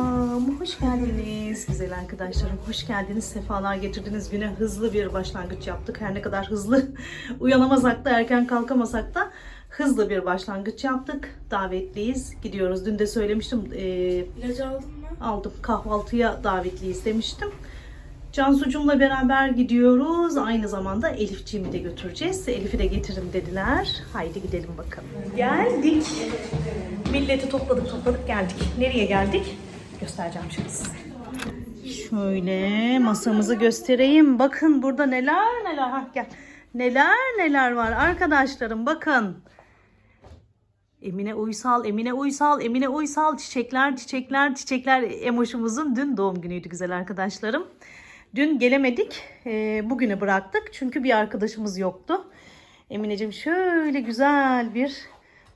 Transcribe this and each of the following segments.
Selam, hoş geldiniz güzel arkadaşlarım. Hoş geldiniz, sefalar getirdiniz. Güne hızlı bir başlangıç yaptık. Her ne kadar hızlı uyanamasak da, erken kalkamasak da hızlı bir başlangıç yaptık. Davetliyiz, gidiyoruz. Dün de söylemiştim, ee, İlacı aldın mı? aldım kahvaltıya davetliyiz demiştim. Cansucum'la beraber gidiyoruz. Aynı zamanda Elifciğimi de götüreceğiz. Elif'i de getirin dediler. Haydi gidelim bakalım. Geldik. Milleti topladık topladık geldik. Nereye geldik? Göstereceğim şimdi size. Şöyle masamızı göstereyim. Bakın burada neler neler. Hah, gel. Neler neler var arkadaşlarım bakın. Emine Uysal, Emine Uysal, Emine Uysal çiçekler, çiçekler, çiçekler emoşumuzun dün doğum günüydü güzel arkadaşlarım. Dün gelemedik, e, bugüne bıraktık çünkü bir arkadaşımız yoktu. Emineciğim şöyle güzel bir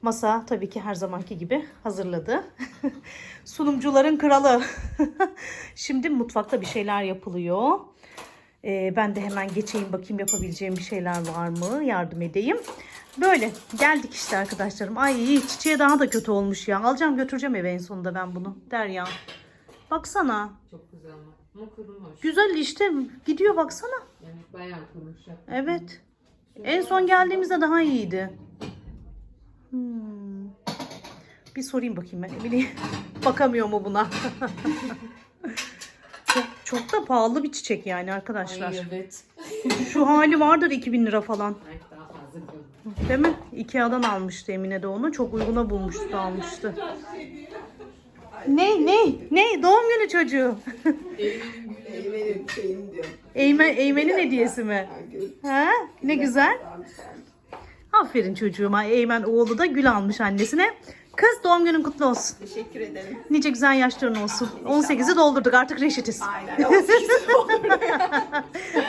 masa tabii ki her zamanki gibi hazırladı. Sunumcuların kralı. Şimdi mutfakta bir şeyler yapılıyor. Ee, ben de hemen geçeyim bakayım yapabileceğim bir şeyler var mı? Yardım edeyim. Böyle geldik işte arkadaşlarım. Ay çiçeğe daha da kötü olmuş ya. Alacağım götüreceğim eve en sonunda ben bunu. Derya. Baksana. Çok güzel ama. Kurumuş. Güzel işte gidiyor baksana. Yani bayağı kurumuş. Evet. En son geldiğimizde daha iyiydi. Hmm. Bir sorayım bakayım ben Emine'ye. Bakamıyor mu buna? çok, çok da pahalı bir çiçek yani arkadaşlar. Ay evet. Şu hali vardır 2000 lira falan. Daha fazla. Değil mi? Ikea'dan almıştı Emine de onu. Çok uyguna bulmuştu almıştı. Ne ne ne doğum günü çocuğu. Eymen'in şeyini diyor. Eymen, Eymen'in hediyesi mi? Ha? Ne güzel. Aferin çocuğuma. Eymen oğlu da gül almış annesine. Kız doğum günün kutlu olsun. Teşekkür ederim. Nice güzel yaşların olsun. 18'i doldurduk artık reşitiz. Aynen. 18 olur.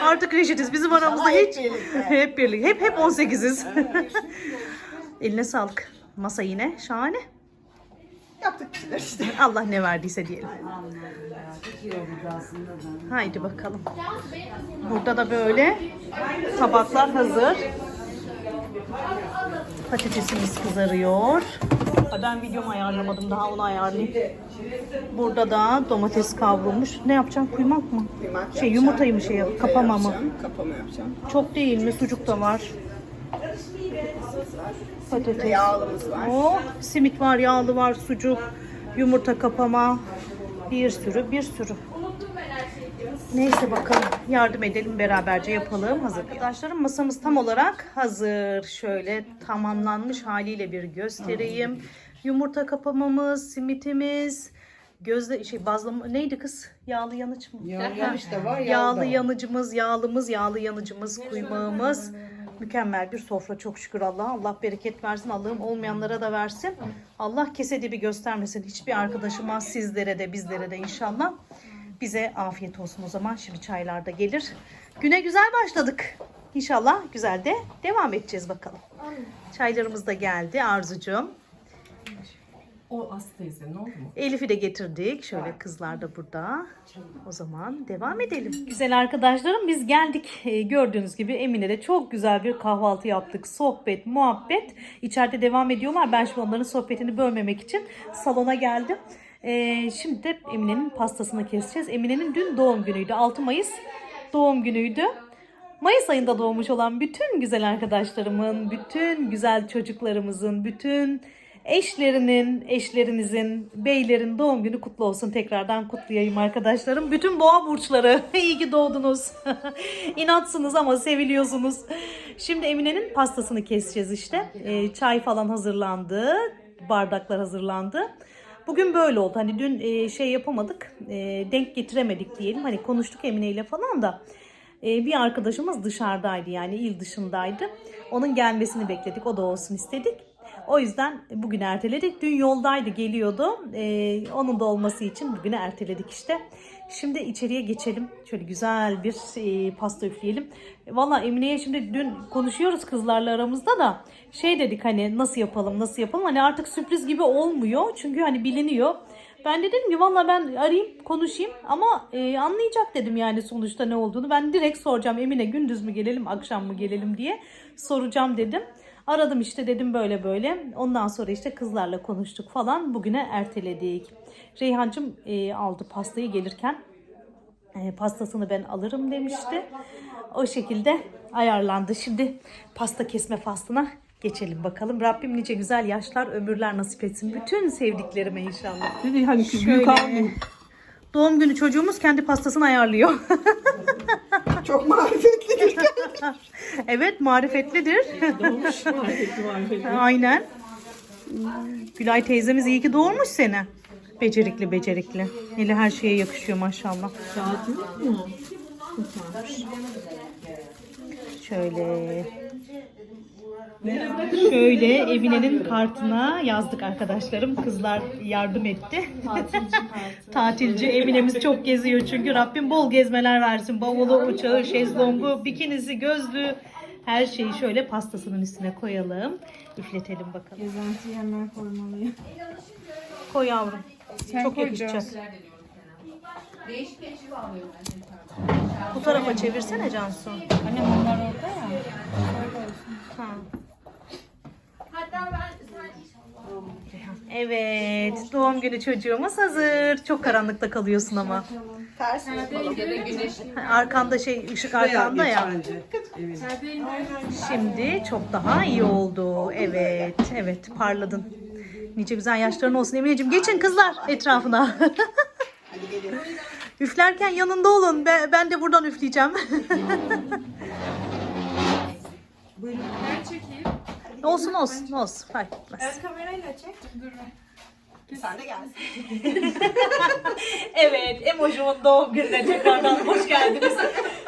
Artık reşitiz. Bizim aramızda hep hiç birlikte. hep birlikte. Hep hep 18'iz. Eline sağlık. Masa yine şahane. Yaptık şeyler işte. Allah ne verdiyse diyelim. Haydi bakalım. Burada da böyle tabaklar hazır. Patatesimiz kızarıyor. Ben videomu ayarlamadım daha onu ayarlayayım. Burada da domates kavrulmuş. Ne yapacağım? Kuymak mı? Kıymak Şey yumurtayı mı şey yap? Kapama mı? Kapama yapacağım. Çok değil mi? Sucuk da var. Patates. Yağlımız var. Oh, simit var, yağlı var, sucuk, yumurta kapama. Bir sürü, bir sürü. Neyse bakalım. Yardım edelim beraberce yapalım. Hazır. Arkadaşlarım masamız tam olarak hazır. Şöyle tamamlanmış haliyle bir göstereyim. Yumurta kapamamız, simitimiz, gözde şey bazlama neydi kız? Yağlı yanıç mı? yanıç da var, yağlı Yağlı yanıcımız, yağlımız, yağlı yanıcımız, kuymağımız. Mükemmel bir sofra çok şükür Allah'a. Allah bereket versin. Allah'ım olmayanlara da versin. Allah kese dibi göstermesin. Hiçbir arkadaşıma, sizlere de, bizlere de inşallah. Bize afiyet olsun o zaman. Şimdi çaylar da gelir. Güne güzel başladık. İnşallah güzel de devam edeceğiz bakalım. Çaylarımız da geldi Arzucuğum. O Aslı teyze ne oldu mu? Elif'i de getirdik. Şöyle kızlar da burada. O zaman devam edelim. Güzel arkadaşlarım biz geldik. Ee, gördüğünüz gibi Emine'de çok güzel bir kahvaltı yaptık. Sohbet, muhabbet. İçeride devam ediyorlar. Ben şimdi onların sohbetini bölmemek için salona geldim. Ee, şimdi de Emine'nin pastasını keseceğiz. Emine'nin dün doğum günüydü. 6 Mayıs doğum günüydü. Mayıs ayında doğmuş olan bütün güzel arkadaşlarımın, bütün güzel çocuklarımızın, bütün eşlerinin, eşlerinizin, beylerin doğum günü kutlu olsun. Tekrardan kutlayayım arkadaşlarım. Bütün boğa burçları iyi ki doğdunuz. İnatsınız ama seviliyorsunuz. Şimdi Emine'nin pastasını keseceğiz işte. Ee, çay falan hazırlandı. Bardaklar hazırlandı. Bugün böyle oldu. Hani dün e, şey yapamadık. e, denk getiremedik diyelim. Hani konuştuk Emine ile falan da. E, bir arkadaşımız dışarıdaydı yani il dışındaydı. Onun gelmesini bekledik. O da olsun istedik. O yüzden bugün erteledik. Dün yoldaydı geliyordu. E, onun da olması için bugüne erteledik işte. Şimdi içeriye geçelim. Şöyle güzel bir e, pasta üfleyelim. Valla Emine'ye şimdi dün konuşuyoruz kızlarla aramızda da şey dedik hani nasıl yapalım nasıl yapalım. Hani artık sürpriz gibi olmuyor. Çünkü hani biliniyor. Ben de dedim ki valla ben arayayım konuşayım ama e, anlayacak dedim yani sonuçta ne olduğunu. Ben direkt soracağım Emine gündüz mü gelelim akşam mı gelelim diye soracağım dedim. Aradım işte dedim böyle böyle. Ondan sonra işte kızlarla konuştuk falan. Bugüne erteledik. Reyhancığım e, aldı pastayı gelirken. E, pastasını ben alırım demişti. O şekilde ayarlandı. Şimdi pasta kesme faslına geçelim bakalım. Rabbim nice güzel yaşlar, ömürler nasip etsin. Bütün sevdiklerime inşallah. Dedi hani Şöyle. Doğum günü çocuğumuz kendi pastasını ayarlıyor. Çok marifetlidir. evet marifetlidir. Aynen. Gülay teyzemiz iyi ki doğurmuş seni. Becerikli becerikli. Eli her şeye yakışıyor maşallah. Saat yok mu? Şöyle. Şöyle Emine'nin kartına yazdık arkadaşlarım. Kızlar yardım etti. Tatilci Emine'miz çok geziyor çünkü Rabbim bol gezmeler versin. Bavulu, uçağı, şezlongu, bikinisi, gözlüğü her şeyi şöyle pastasının üstüne koyalım. Üfletelim bakalım. Gezenti hemen koymalıyım. Koy yavrum. Sen çok yakışacak. Değişik değişik bağlıyorum ben. Bu tarafa çevirsene Cansu. Annem onlar orada ya. Ha. Hatta ben Evet, doğum günü çocuğumuz hazır. Çok karanlıkta kalıyorsun ama. Ters Arkanda şey, ışık arkanda ya. Şimdi çok daha iyi oldu. Evet, evet parladın. Nice güzel yaşların olsun Emineciğim. Geçin kızlar etrafına. Hadi gelin. Üflerken yanında olun. Ben, ben de buradan üfleyeceğim. Ben çekeyim. olsun olsun olsun. Fark etmez. Evet kamerayla çek. Dur. Sen de gelsin. Evet, Emoji'nin doğum gününe tekrardan hoş geldiniz.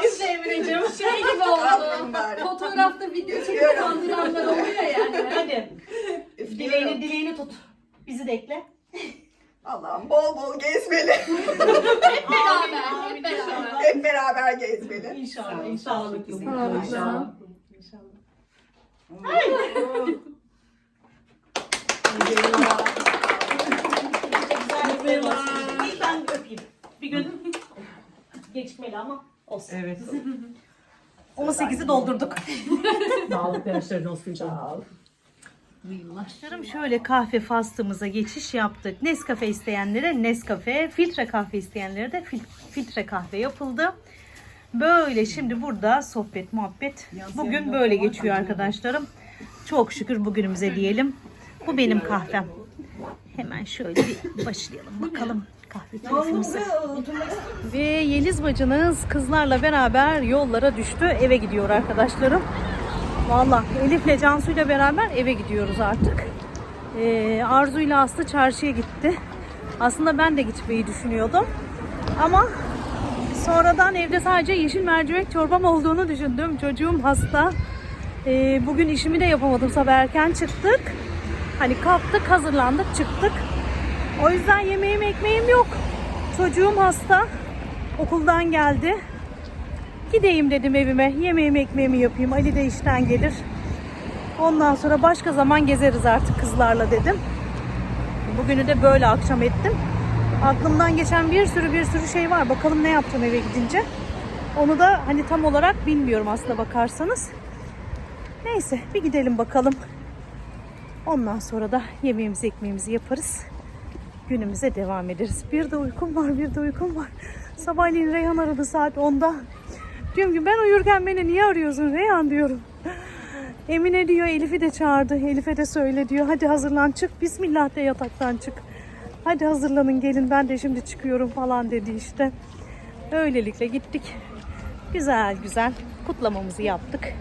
Üfle Emineciğim. şey gibi oldu. Fotoğrafta video çekip kandıranlar oluyor yani. Hadi. Üflüyorum. Dileğini, dileğini tut. Bizi de ekle. Allah'ım bol bol gezmeli. Hep beraber. Hep beraber. Hep beraber gezmeli. İnşallah, inşallah. İnşallah. İlk olsun. Evet. 18'i doldurduk. Sağlıklı yaşların olsun canım. Başlarım şöyle kahve faslımıza geçiş yaptık. Nescafe isteyenlere Nescafe, filtre kahve isteyenlere de fil- filtre kahve yapıldı. Böyle şimdi burada sohbet muhabbet. Bugün böyle geçiyor arkadaşlarım. Çok şükür bugünümüze diyelim. Bu benim kahvem. Hemen şöyle bir başlayalım bakalım kahve keyfimize. Ve Yeliz bacınız kızlarla beraber yollara düştü. Eve gidiyor arkadaşlarım. Valla Elif'le Cansu'yla beraber eve gidiyoruz artık. Ee, Arzu ile Aslı çarşıya gitti. Aslında ben de gitmeyi düşünüyordum. Ama sonradan evde sadece yeşil mercimek çorbam olduğunu düşündüm. Çocuğum hasta. Ee, bugün işimi de yapamadım. Sabah erken çıktık. Hani kalktık, hazırlandık, çıktık. O yüzden yemeğim, ekmeğim yok. Çocuğum hasta. Okuldan geldi. Gideyim dedim evime. Yemeğimi ekmeğimi yapayım. Ali de işten gelir. Ondan sonra başka zaman gezeriz artık kızlarla dedim. Bugünü de böyle akşam ettim. Aklımdan geçen bir sürü bir sürü şey var. Bakalım ne yapacağım eve gidince. Onu da hani tam olarak bilmiyorum aslında bakarsanız. Neyse bir gidelim bakalım. Ondan sonra da yemeğimizi ekmeğimizi yaparız. Günümüze devam ederiz. Bir de uykum var, bir de uykum var. Sabahleyin Reyhan aradı saat 10'da. Diyorum ki ben uyurken beni niye arıyorsun Reyhan diyorum. Emine diyor Elif'i de çağırdı. Elif'e de söyle diyor. Hadi hazırlan çık. Bismillah de yataktan çık. Hadi hazırlanın gelin ben de şimdi çıkıyorum falan dedi işte. Öylelikle gittik. Güzel güzel kutlamamızı yaptık.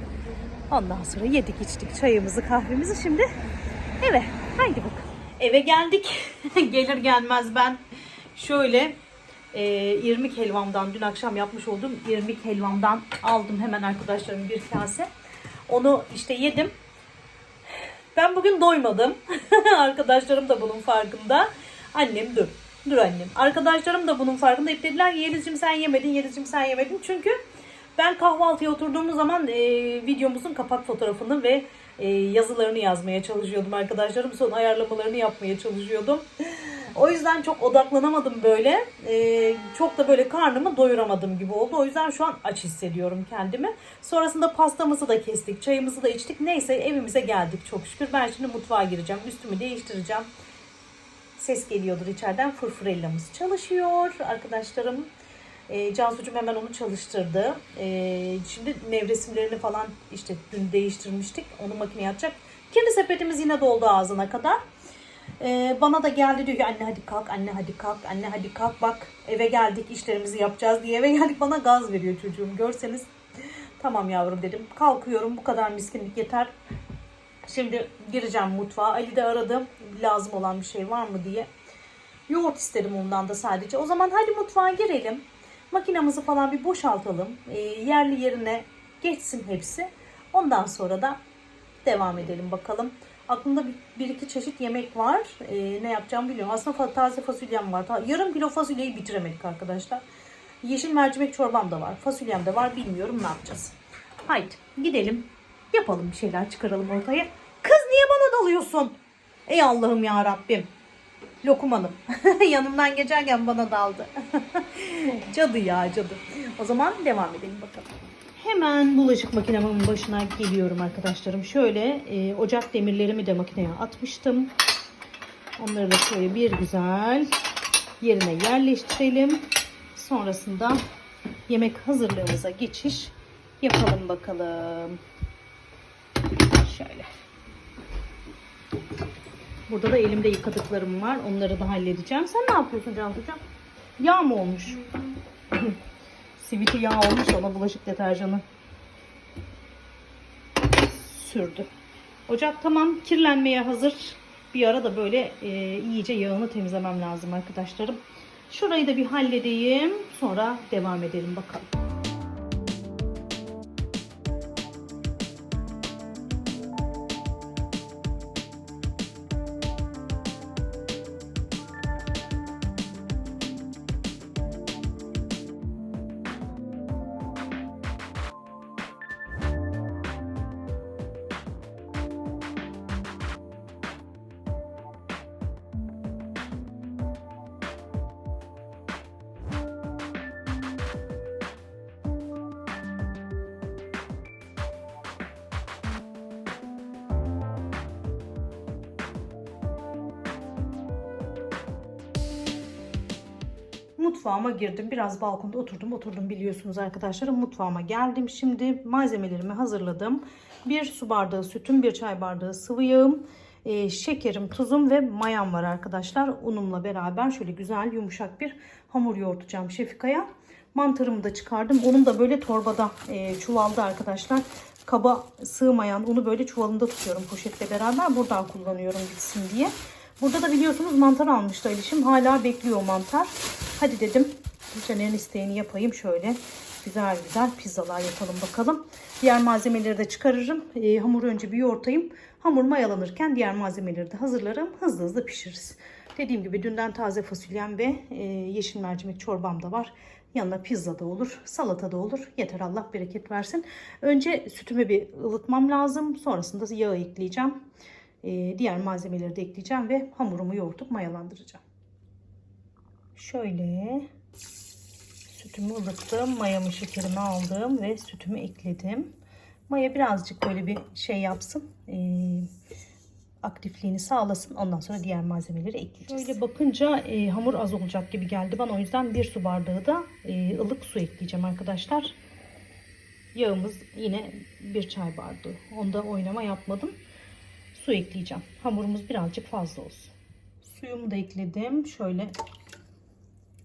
Ondan sonra yedik içtik çayımızı kahvemizi şimdi eve. Haydi bakalım. Eve geldik. Gelir gelmez ben şöyle e, irmik helvamdan dün akşam yapmış olduğum irmik helvamdan aldım hemen arkadaşlarım bir kase. Onu işte yedim. Ben bugün doymadım. Arkadaşlarım da bunun farkında. Annem dur. Dur annem. Arkadaşlarım da bunun farkında. Hep dediler Yeliz'cim sen yemedin, Yeliz'cim sen yemedin. Çünkü ben kahvaltıya oturduğumuz zaman e, videomuzun kapak fotoğrafını ve e, yazılarını yazmaya çalışıyordum arkadaşlarım. Son ayarlamalarını yapmaya çalışıyordum. O yüzden çok odaklanamadım böyle. Ee, çok da böyle karnımı doyuramadım gibi oldu. O yüzden şu an aç hissediyorum kendimi. Sonrasında pastamızı da kestik, çayımızı da içtik. Neyse evimize geldik çok şükür. Ben şimdi mutfağa gireceğim. Üstümü değiştireceğim. Ses geliyordur içeriden. Fırfırellamız çalışıyor arkadaşlarım. E, Cansucuğum hemen onu çalıştırdı. E, şimdi nevresimlerini falan işte dün değiştirmiştik. Onu makineye atacak. Kirli sepetimiz yine doldu ağzına kadar. E, bana da geldi diyor ki anne hadi kalk, anne hadi kalk, anne hadi kalk. Bak eve geldik işlerimizi yapacağız diye eve geldik bana gaz veriyor çocuğum. Görseniz tamam yavrum dedim. Kalkıyorum bu kadar miskinlik yeter. Şimdi gireceğim mutfağa. Ali de aradı. Lazım olan bir şey var mı diye. Yoğurt istedim ondan da sadece. O zaman hadi mutfağa girelim. Makinamızı falan bir boşaltalım. E, yerli yerine geçsin hepsi. Ondan sonra da devam edelim bakalım. Aklımda bir, iki çeşit yemek var. E, ne yapacağım bilmiyorum. Aslında taze fasulyem var. Yarım kilo fasulyeyi bitiremedik arkadaşlar. Yeşil mercimek çorbam da var. Fasulyem de var. Bilmiyorum ne yapacağız. Haydi gidelim. Yapalım bir şeyler çıkaralım ortaya. Kız niye bana dalıyorsun? Ey Allah'ım ya Rabbim. Lokum Hanım. Yanımdan geçerken bana daldı. cadı ya cadı. O zaman devam edelim bakalım. Hemen bulaşık makinemin başına geliyorum arkadaşlarım. Şöyle e, ocak demirlerimi de makineye atmıştım. Onları da şöyle bir güzel yerine yerleştirelim. Sonrasında yemek hazırlığımıza geçiş yapalım bakalım. Şöyle. Burada da elimde yıkadıklarım var. Onları da halledeceğim. Sen ne yapıyorsun Cansucuğum? Yağ mı olmuş? Siviti yağ olmuş ona bulaşık deterjanı sürdü. Ocak tamam kirlenmeye hazır. Bir ara da böyle e, iyice yağını temizlemem lazım arkadaşlarım. Şurayı da bir halledeyim. Sonra devam edelim bakalım. Mutfağıma girdim. Biraz balkonda oturdum oturdum biliyorsunuz arkadaşlar. Mutfağıma geldim. Şimdi malzemelerimi hazırladım. Bir su bardağı sütüm, bir çay bardağı sıvı yağım, e, şekerim, tuzum ve mayam var arkadaşlar. Unumla beraber şöyle güzel yumuşak bir hamur yoğurtacağım Şefika'ya. Mantarımı da çıkardım. Onun da böyle torbada, e, çuvalda arkadaşlar. Kaba sığmayan unu böyle çuvalında tutuyorum poşetle beraber. Buradan kullanıyorum gitsin diye. Burada da biliyorsunuz mantar almıştı Alişim. Hala bekliyor mantar. Hadi dedim Caner'in isteğini yapayım şöyle. Güzel güzel pizzalar yapalım bakalım. Diğer malzemeleri de çıkarırım. Ee, hamuru önce bir yoğurtayım. Hamur mayalanırken diğer malzemeleri de hazırlarım. Hızlı hızlı pişiririz. Dediğim gibi dünden taze fasulyem ve e, yeşil mercimek çorbam da var. Yanına pizza da olur, salata da olur. Yeter Allah bereket versin. Önce sütümü bir ılıtmam lazım. Sonrasında yağı ekleyeceğim. Ee, diğer malzemeleri de ekleyeceğim ve hamurumu yoğurtup mayalandıracağım. Şöyle sütümü ılıttım. Mayamı şekerimi aldım ve sütümü ekledim. Maya birazcık böyle bir şey yapsın. Ee, aktifliğini sağlasın. Ondan sonra diğer malzemeleri ekleyeceğiz. Şöyle bakınca e, hamur az olacak gibi geldi bana. O yüzden bir su bardağı da e, ılık su ekleyeceğim arkadaşlar. Yağımız yine bir çay bardağı. Onda oynama yapmadım. Su ekleyeceğim. Hamurumuz birazcık fazla olsun. Suyumu da ekledim. Şöyle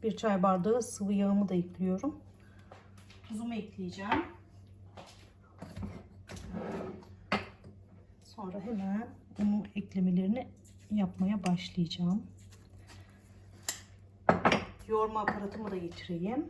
bir çay bardağı sıvı yağımı da ekliyorum. Tuzumu ekleyeceğim. Sonra hemen unu eklemelerini yapmaya başlayacağım. Yoğurma aparatımı da getireyim.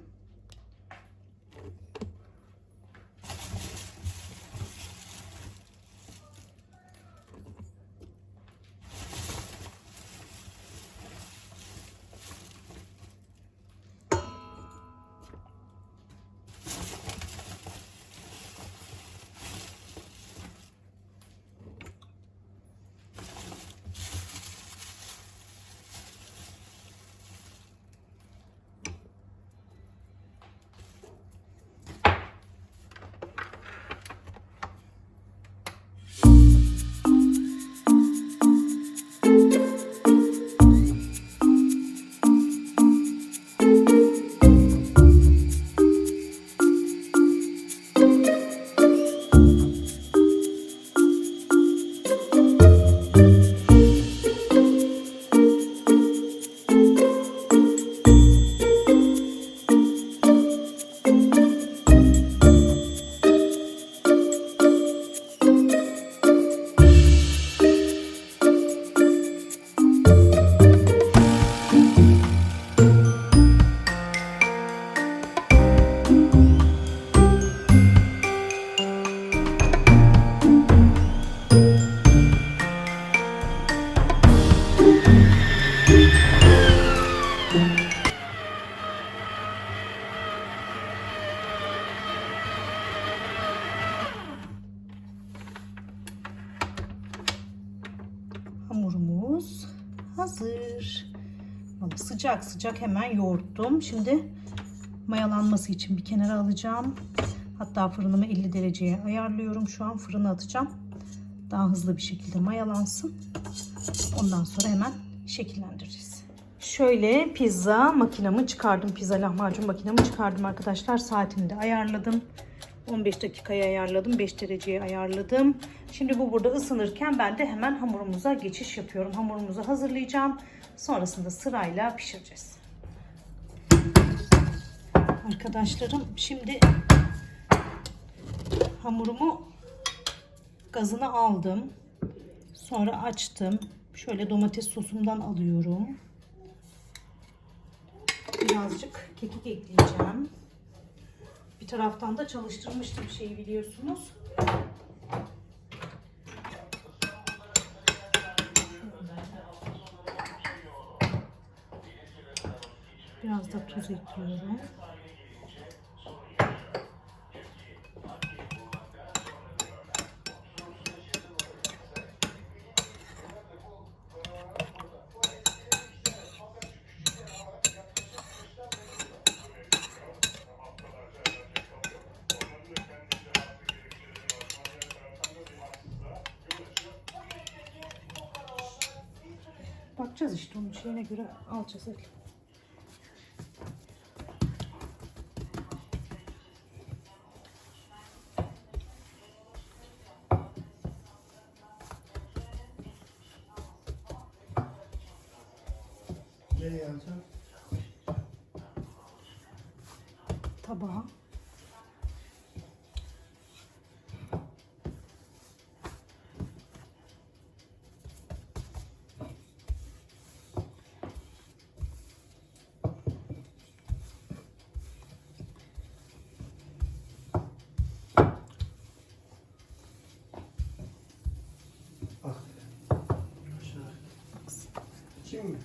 Sıcak hemen yoğurttum. Şimdi mayalanması için bir kenara alacağım. Hatta fırınımı 50 dereceye ayarlıyorum. Şu an fırına atacağım. Daha hızlı bir şekilde mayalansın. Ondan sonra hemen şekillendireceğiz. Şöyle pizza makinamı çıkardım. Pizza lahmacun makinamı çıkardım arkadaşlar. Saatini de ayarladım. 15 dakikaya ayarladım. 5 dereceye ayarladım. Şimdi bu burada ısınırken ben de hemen hamurumuza geçiş yapıyorum. Hamurumuzu hazırlayacağım. Sonrasında sırayla pişireceğiz. Arkadaşlarım şimdi hamurumu gazına aldım. Sonra açtım. Şöyle domates sosumdan alıyorum. Birazcık kekik ekleyeceğim. Taraftan da çalıştırmıştım şeyi biliyorsunuz. Biraz da tuz ekliyorum. Göre alacağız öyle. Nereye alacağım? Tabağa. Bak. Aşağı. Şimdi.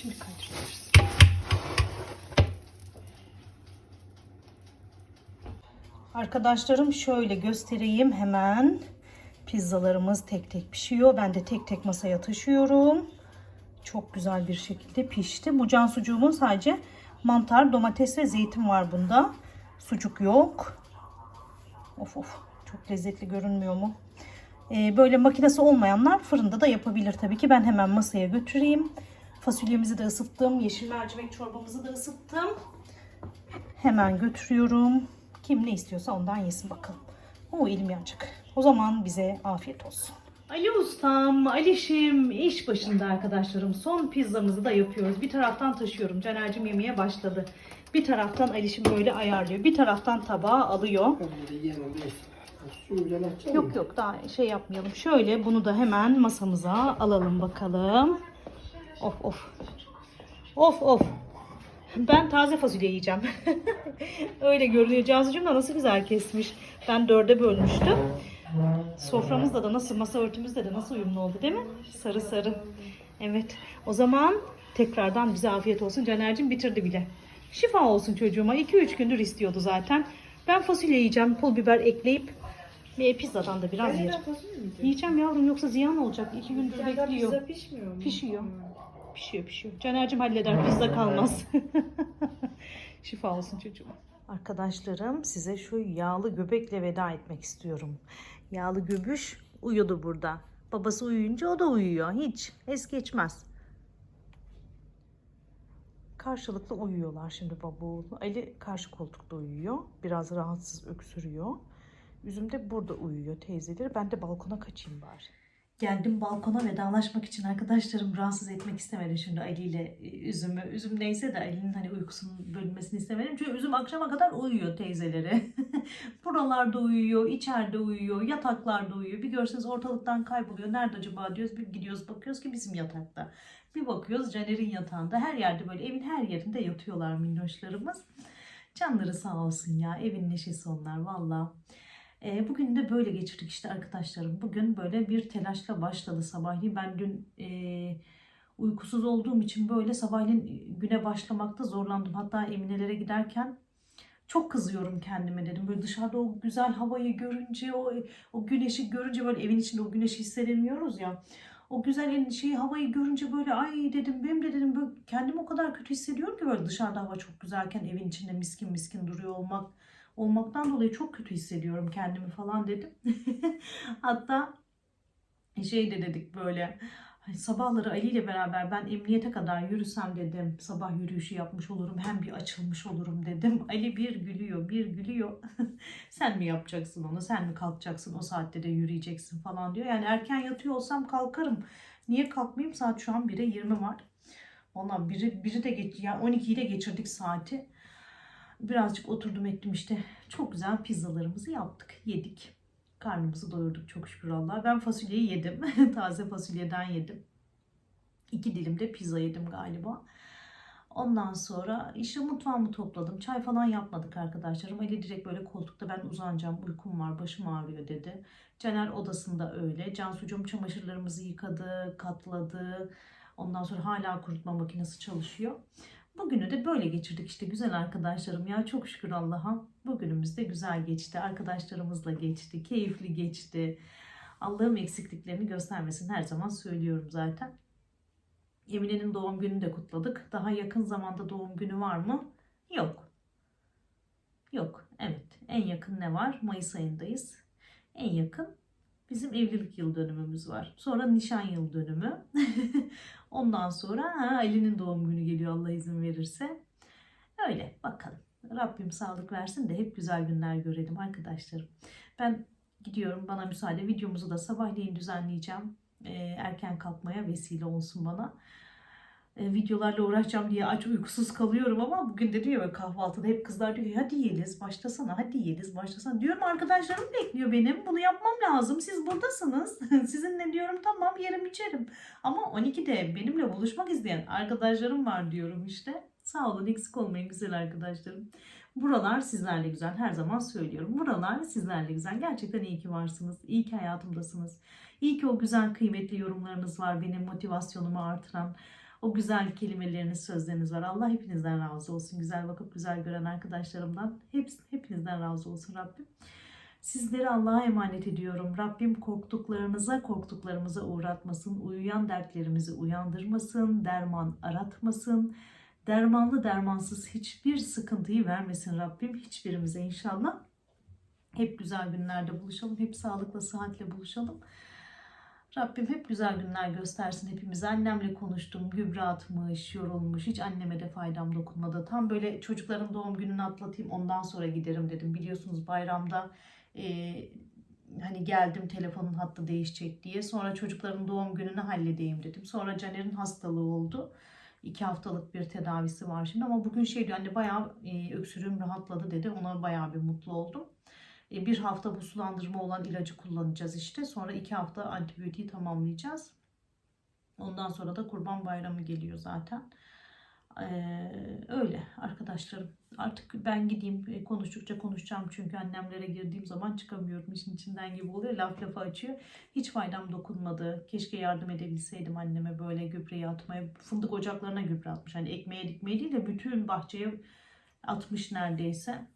Şimdi kaydırıyoruz. Arkadaşlarım şöyle göstereyim hemen. Pizzalarımız tek tek pişiyor. Ben de tek tek masaya taşıyorum. Çok güzel bir şekilde pişti. Bu can sucuğumun sadece mantar, domates ve zeytin var bunda. Sucuk yok. Of of çok lezzetli görünmüyor mu? Ee, böyle makinesi olmayanlar fırında da yapabilir tabii ki. Ben hemen masaya götüreyim. Fasulyemizi de ısıttım. Yeşil mercimek çorbamızı da ısıttım. Hemen götürüyorum. Kim ne istiyorsa ondan yesin bakalım. O elim yanacak. O zaman bize afiyet olsun. Ali ustam, Alişim iş başında arkadaşlarım. Son pizzamızı da yapıyoruz. Bir taraftan taşıyorum. Caner'cim yemeye başladı. Bir taraftan Alişim böyle ayarlıyor. Bir taraftan tabağa alıyor. Yok yok daha şey yapmayalım. Şöyle bunu da hemen masamıza alalım bakalım. Of of. Of of. Ben taze fasulye yiyeceğim. Öyle görünüyor. Cansucuğum da nasıl güzel kesmiş. Ben dörde bölmüştüm. Soframızda da nasıl, masa örtümüzde de nasıl uyumlu oldu değil mi? Sarı sarı. Evet. O zaman tekrardan bize afiyet olsun. Caner'cim bitirdi bile. Şifa olsun çocuğuma. 2-3 gündür istiyordu zaten. Ben fasulye yiyeceğim. Pul biber ekleyip ve pizzadan da biraz yerim. Yiyeceğim yavrum yoksa ziyan olacak. İki gündür bekliyor. Pizza pişmiyor mu? Pişiyor. Pişiyor pişiyor. Caner'cim halleder pizza kalmaz. Şifa olsun çocuğuma. Arkadaşlarım size şu yağlı göbekle veda etmek istiyorum. Yağlı göbüş uyudu burada. Babası uyuyunca o da uyuyor. Hiç es geçmez. Karşılıklı uyuyorlar şimdi baba oğul. Ali karşı koltukta uyuyor. Biraz rahatsız öksürüyor. Üzüm de burada uyuyor teyzeleri. Ben de balkona kaçayım bari. Geldim balkona vedalaşmak için arkadaşlarım rahatsız etmek istemedim şimdi Ali ile e, Üzüm'ü. Üzüm neyse de Ali'nin hani uykusunun bölünmesini istemedim. Çünkü Üzüm akşama kadar uyuyor teyzeleri. Buralarda uyuyor, içeride uyuyor, yataklarda uyuyor. Bir görseniz ortalıktan kayboluyor. Nerede acaba diyoruz. Bir gidiyoruz bakıyoruz ki bizim yatakta. Bir bakıyoruz Caner'in yatağında. Her yerde böyle evin her yerinde yatıyorlar minnoşlarımız. Canları sağ olsun ya. Evin neşesi onlar valla. E, bugün de böyle geçirdik işte arkadaşlarım. Bugün böyle bir telaşla başladı sabahleyin. Ben dün e, uykusuz olduğum için böyle sabahleyin güne başlamakta zorlandım. Hatta Emine'lere giderken çok kızıyorum kendime dedim. Böyle dışarıda o güzel havayı görünce, o, o güneşi görünce böyle evin içinde o güneşi hissedemiyoruz ya. O güzel şeyi havayı görünce böyle ay dedim benim de dedim böyle kendimi o kadar kötü hissediyorum ki böyle dışarıda hava çok güzelken evin içinde miskin miskin duruyor olmak olmaktan dolayı çok kötü hissediyorum kendimi falan dedim. Hatta şey de dedik böyle sabahları Ali ile beraber ben emniyete kadar yürüsem dedim. Sabah yürüyüşü yapmış olurum hem bir açılmış olurum dedim. Ali bir gülüyor bir gülüyor. sen mi yapacaksın onu sen mi kalkacaksın o saatte de yürüyeceksin falan diyor. Yani erken yatıyor olsam kalkarım. Niye kalkmayayım saat şu an 1'e 20 var. Valla biri, biri de geç, yani 12'yi de geçirdik saati. Birazcık oturdum ettim işte. Çok güzel pizzalarımızı yaptık, yedik. Karnımızı doyurduk çok şükür Allah'a. Ben fasulyeyi yedim. Taze fasulyeden yedim. İki dilim de pizza yedim galiba. Ondan sonra işte mutfağımı topladım. Çay falan yapmadık arkadaşlarım. Ali direkt böyle koltukta ben uzanacağım, uykum var, başım ağrıyor dedi. Caner odasında öyle. Cansucuğum çamaşırlarımızı yıkadı, katladı. Ondan sonra hala kurutma makinesi çalışıyor. Bugünü de böyle geçirdik işte güzel arkadaşlarım ya çok şükür Allah'a. Bugünümüz de güzel geçti. Arkadaşlarımızla geçti. Keyifli geçti. Allah'ım eksikliklerini göstermesin her zaman söylüyorum zaten. Emine'nin doğum gününü de kutladık. Daha yakın zamanda doğum günü var mı? Yok. Yok. Evet. En yakın ne var? Mayıs ayındayız. En yakın bizim evlilik yıl dönümümüz var. Sonra nişan yıl dönümü. Ondan sonra ha, Ali'nin doğum günü geliyor Allah izin verirse. Öyle bakalım. Rabbim sağlık versin de hep güzel günler görelim arkadaşlarım. Ben gidiyorum bana müsaade. Videomuzu da sabahleyin düzenleyeceğim. Ee, erken kalkmaya vesile olsun bana. Ee, videolarla uğraşacağım diye aç uykusuz kalıyorum ama bugün de diyor kahvaltıda hep kızlar diyor hadi Yeliz başlasana hadi Yeliz başlasana. Diyorum arkadaşlarım bekliyor benim bunu yapmam lazım siz buradasınız. Sizinle diyorum tamam yerim içerim. Ama 12'de benimle buluşmak isteyen arkadaşlarım var diyorum işte. Sağ olun eksik olmayın güzel arkadaşlarım. Buralar sizlerle güzel her zaman söylüyorum. Buralar sizlerle güzel. Gerçekten iyi ki varsınız. İyi ki hayatımdasınız. İyi ki o güzel kıymetli yorumlarınız var benim motivasyonumu artıran. O güzel kelimeleriniz, sözleriniz var. Allah hepinizden razı olsun. Güzel bakıp güzel gören arkadaşlarımdan. Hep, hepinizden razı olsun Rabbim. Sizleri Allah'a emanet ediyorum. Rabbim korktuklarınıza korktuklarımıza uğratmasın. Uyuyan dertlerimizi uyandırmasın. Derman aratmasın. Dermanlı dermansız hiçbir sıkıntıyı vermesin Rabbim. Hiçbirimize inşallah. Hep güzel günlerde buluşalım. Hep sağlıkla, sıhhatle buluşalım. Rabbim hep güzel günler göstersin hepimize. Annemle konuştum. Gübre atmış, yorulmuş. Hiç anneme de faydam dokunmadı. Tam böyle çocukların doğum gününü atlatayım ondan sonra giderim dedim. Biliyorsunuz bayramda e, hani geldim telefonun hattı değişecek diye. Sonra çocukların doğum gününü halledeyim dedim. Sonra Caner'in hastalığı oldu. İki haftalık bir tedavisi var şimdi ama bugün şey diyor anne bayağı e, öksürüğüm rahatladı dedi. Ona bayağı bir mutlu oldum. E, bir hafta bu sulandırma olan ilacı kullanacağız işte. Sonra iki hafta antibiyotiği tamamlayacağız. Ondan sonra da kurban bayramı geliyor zaten. Ee, öyle arkadaşlarım. Artık ben gideyim E, konuştukça konuşacağım çünkü annemlere girdiğim zaman çıkamıyorum işin içinden gibi oluyor. Laf lafa açıyor. Hiç faydam dokunmadı. Keşke yardım edebilseydim anneme böyle gübreyi atmaya. Fındık ocaklarına gübre atmış. Hani ekmeğe dikmeye değil de bütün bahçeye atmış neredeyse.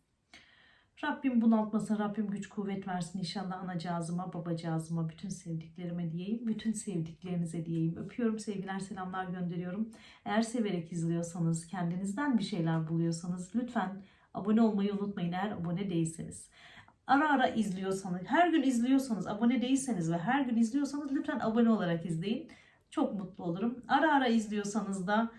Rabbim bunaltmasın, Rabbim güç kuvvet versin inşallah anacığızıma, babacığızıma, bütün sevdiklerime diyeyim, bütün sevdiklerinize diyeyim. Öpüyorum, sevgiler, selamlar gönderiyorum. Eğer severek izliyorsanız, kendinizden bir şeyler buluyorsanız lütfen abone olmayı unutmayın eğer abone değilseniz. Ara ara izliyorsanız, her gün izliyorsanız, abone değilseniz ve her gün izliyorsanız lütfen abone olarak izleyin. Çok mutlu olurum. Ara ara izliyorsanız da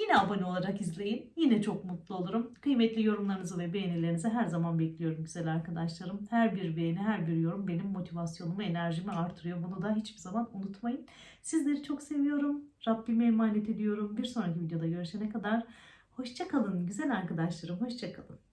Yine abone olarak izleyin. Yine çok mutlu olurum. Kıymetli yorumlarınızı ve beğenilerinizi her zaman bekliyorum güzel arkadaşlarım. Her bir beğeni, her bir yorum benim motivasyonumu, enerjimi artırıyor. Bunu da hiçbir zaman unutmayın. Sizleri çok seviyorum. Rabbime emanet ediyorum. Bir sonraki videoda görüşene kadar hoşça kalın güzel arkadaşlarım. Hoşça kalın.